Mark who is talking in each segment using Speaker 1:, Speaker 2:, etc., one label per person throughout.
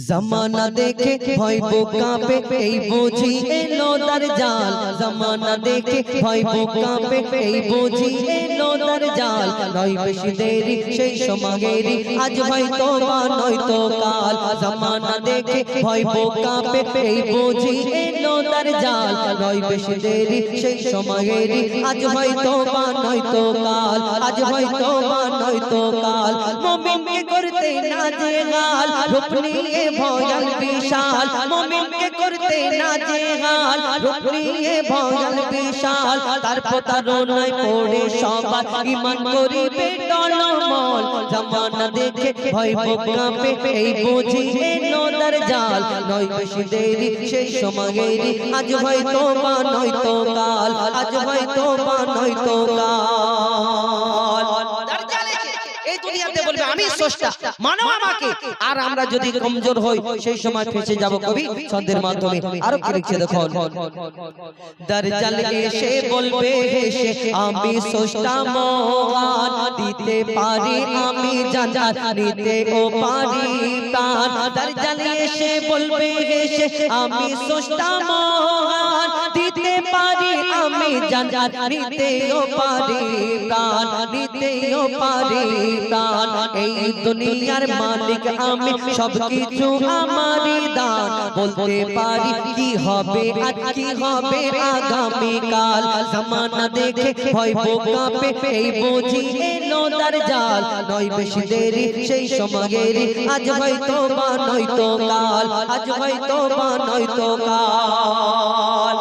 Speaker 1: জামানা দেখে ভয় কাঁপে এই বুঝি এলো তার জাল জমানা দেখে ভয় কাঁপে এই বুঝি এলো তার জাল নয় বেশি দেরি সেই সমাগেরি আজ হয়তো বা নয়তো কাল জমানা দেখে ভয় কাঁপে এই বুঝি তার জাল। নয় বেশি দেরি সেই সমাগেরি আজ হয়তো বা নয়তো কাল। আজ হয়তো বা নয়তো কাল। মুমিনকে করতে না যে গাল। রূপ নিয়ে ভয়াল বিশাল। মুমিনকে করতে না যে গাল। রূপ নিয়ে ভয়াল বিশাল। তার প্রতারণায় পড়ে সবার ইমান করিবে টলমল জামানা দেখে ভয় কাঁপে এই বুঝি তার জাল। নয় বেশি দেরি সেই আজ হয়তো বা নয়তো কাল। আজ হয়তো বা নয়তো কাল।
Speaker 2: দরজা এই দুনিয়াতে বলবে আমি স্রষ্টা। মানো আমাকে।
Speaker 1: আর আমরা যদি কমজোর হই সেই সময় ফেসে যাব কবি ছন্দের মাধ্যমে। আরও কি লিখছে দেখো দরজাল এসে বলবে হেসে আমি স্রষ্টা মহান। দিতে পারি, আমি জান্নাত নিতে ও পারি। তার প্রাণ দরজাল এসে বলবে হেসে আমি স্রষ্টা মহান। দিতে পারি, আমি জান্নাত নিতে ও পারি। প্রাণ নিতে ও পারি, প্রাণ। এই দুনিয়ার মালিক আমি সব কিছু আমারই। দান বলতে পারি কি হবে আজ কি হবে আগামী কাল জামানা দেখে ভয় বোকাপে এই বুঝি এলো তার জাল। নয় বেশি দেরি সেই সময়েরি আজ হয়তো বা নয়তো কাল। আজ হয়তো বা নয়তো কাল।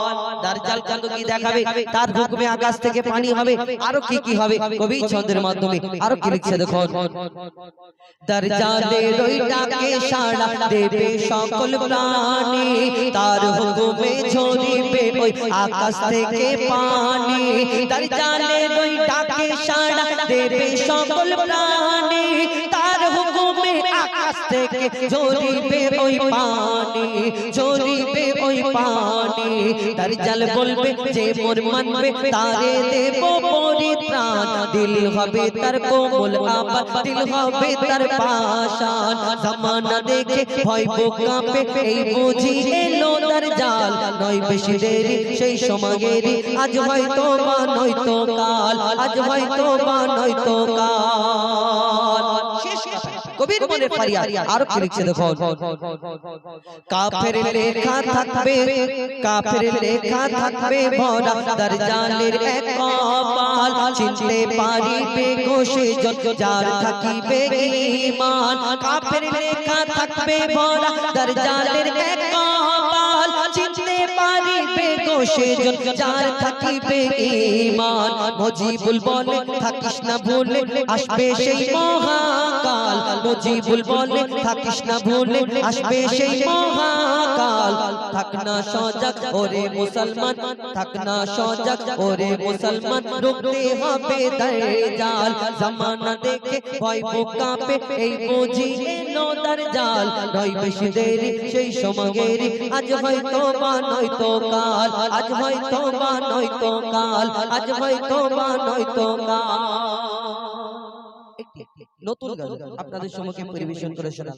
Speaker 1: কত কি দেখাবে? তার হুকুমে আকাশ থেকে পানি হবে। আরও কি কি হবে? কবি ছন্দের মাধ্যমে আরও কি লিখছে দেখো দরজালের ওই ডাকে সাড়া দেবে সকল প্রাণী। তার হুকুমে ঝরিবে ওই আকাশ থেকে পানি। দরজালের ওই ডাকে সাড়া দেবে সকল প্রাণী। তার আকাশ থেকে ঝরিবে ওই পানি ঝরিবে ওই পানি। তার দরজাল বলবে যে মোর মানবে, তারে দেব পরিত্রাণ দিল হবে তার কোমল আবার দিল হবে তার পাশান জামানা দেখে ভয় কাঁপে, এই বুঝি এলো তার জাল। নয় বেশি দেরি, সেই সমাগেরি আজ হয়তো বা নয়তো কাল। আজ হয়তো বা নয়তো কাল। কবির মনে ফারিয়াদ আর কি লিখছে দেখো কাফের লেখা থাকবে কাফের লেখা থাকবে ভরা দরজালের এক কপাল। চিনতে পারিবে কোষে যত যার থাকিবে ঈমান। কাফের লেখা থাকবে ভরা দরজালের এক কপাল কোষে যার থাকিবে ঈমান। মজিবুল বলে থাকিস না ভুলে আসবে সেই মহাকাল। মজিবুল বলে থাকিস না ভুলে আসবে সেই মহাকাল। থাক না সজাগ ওরে মুসলমান। থাক না সজাগ ওরে মুসলমান। রুখতে হবে জাল জামানা দেখে ভয় কাঁপে এই বুঝি এলো তার জাল। নয় বেশি দেরি, সেই সমাগেরি। আজ হয়তো বা নয়তো কাল। আজ হয়তো বা নয়তো কাল। আজ হয়তো বা নয়তো কাল। নতুন আপনাদের সম্মুখে পরিবেশন করে শোনালাম।